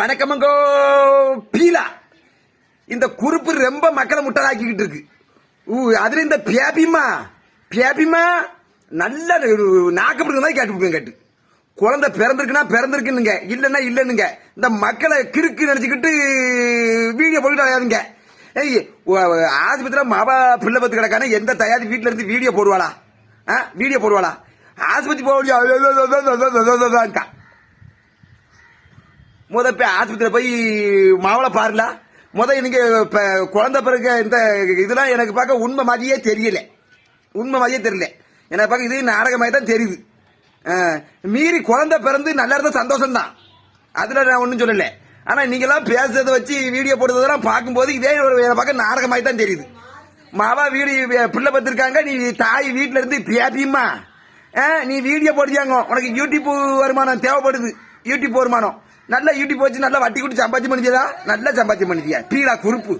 வணக்கமங்கோ பீலா. இந்த குறுப்பு ரொம்ப மக்களை முட்டலாக்கிக்கிட்டு இருக்கு. ஊ அதுல இந்த பேபிமா பேபிமா நல்ல நாக்கப்படுங்க தான் கேட்டு கேட்டு. குழந்தை பிறந்திருக்குன்னா பிறந்திருக்குன்னுங்க. இல்லைன்னா இல்லைன்னுங்க. இந்த மக்களை கிறுக்கு நினைச்சுக்கிட்டு வீடியோ போட்டு அலையாதுங்க ஏய் ஆஸ்பத்திரியில் மாவா பிள்ளை பத்து கிடக்கானே எந்த தயாரி வீட்டில இருந்து வீடியோ போடுவாளா? ஆ வீடியோ போடுவாளா? ஆஸ்பத்திரி போக முடியாது முத போய் ஆஸ்பத்திரியில் போய் மாவளை பாருல. முத இன்னைக்கு இப்போ குழந்த பிறகு இந்த இதெல்லாம் எனக்கு பார்க்க உண்மை மாதிரியே தெரியல. உண்மை மாதிரியே தெரியல. எனக்கு பார்க்க இது நாடகமாய் தான் தெரியுது. மீறி குழந்த பிறந்து நல்லா இருந்தா சந்தோஷம் தான் அதில் நான் ஒன்றும் சொல்லலை. ஆனால் நீங்களாம் பேசுறதை வச்சு வீடியோ போடுறதெல்லாம் பார்க்கும்போது இதே ஒரு எனக்கு பார்க்க நாடகமாய் தான் தெரியுது. மாவா வீடு பிள்ளை பார்த்துருக்காங்க நீ தாய் வீட்டில் இருந்து பேப்பியம்மா நீ வீடியோ போடுறியாங்க? உனக்கு யூடியூப் வருமானம் தேவைப்படுது. யூடியூப் வருமானம். நல்லா யூடியூப் வச்சு நல்லா வட்டி கூட்டி சம்பாத்தியம் பண்ணிச்சியா நல்லா சம்பாத்தியம் பண்ணிச்சியா பீடா குறுப்பு.